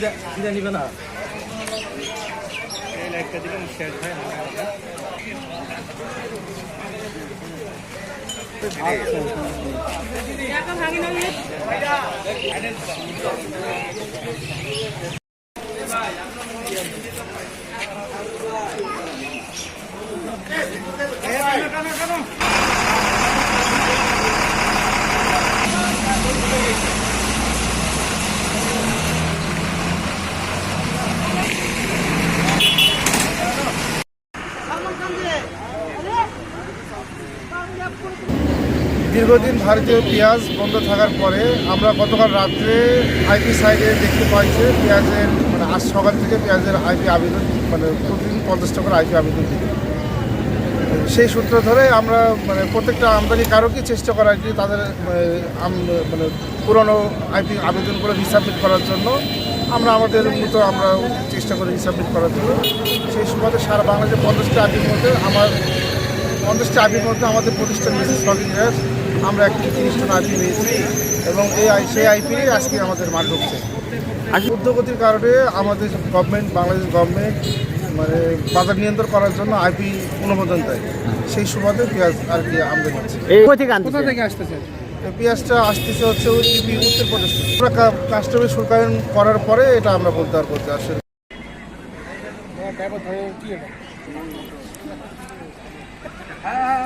জিরা নিবে না। এই লাইটটা দিলাম শেষ হয় না দীর্ঘদিন ভারতীয় পেঁয়াজ বন্ধ থাকার পরে আমরা গতকাল রাত্রে আইপি সাইডে দেখতে পাই যে পেঁয়াজের মানে আজ সকাল থেকে পেঁয়াজের আইপি আবেদন মানে প্রতিদিন পঞ্চাশ টাকার আইপি আবেদন দিই সেই সূত্র ধরে আমরা মানে প্রত্যেকটা আমদানিকারকই চেষ্টা করা কি তাদের মানে, মানে পুরনো আইপি আবেদনগুলো রিসাবমিট করার জন্য। আমরা আমাদের মতো আমরা চেষ্টা করি রিসাবমিট করার জন্য। সেই সুবাদে সারা বাংলাদেশে পঞ্চাশটা আইপির মধ্যে আমার পঞ্চাশটা আইপির মধ্যে আমাদের প্রতিষ্ঠান মিসেস স্টকিং গ্যাস আমরা একটি তিরিশটা আইপি পেয়েছি এবং এই আই- সেই আইপিরই আজকে আমাদের মাঠ ঢুকছে উদ্যোগতির কারণে আমাদের গভর্নমেন্ট বাংলাদেশ গভর্নমেন্ট মানে বাজার নিয়ন্ত্রণ করার জন্য আইপি অনুমোদন দেয়। সেই সুবাদে পেঁয়াজ আর কি আমদানি হচ্ছে। কোথা থেকে আসতেছে? পেঁয়াজটা আসতেছে হচ্ছে ইউপি উত্তরপ্রদেশ আমরা কাস্টমের শুল্কায়ন করার পরে এটা আমরা বলতে আর করতে আসলে কি এটা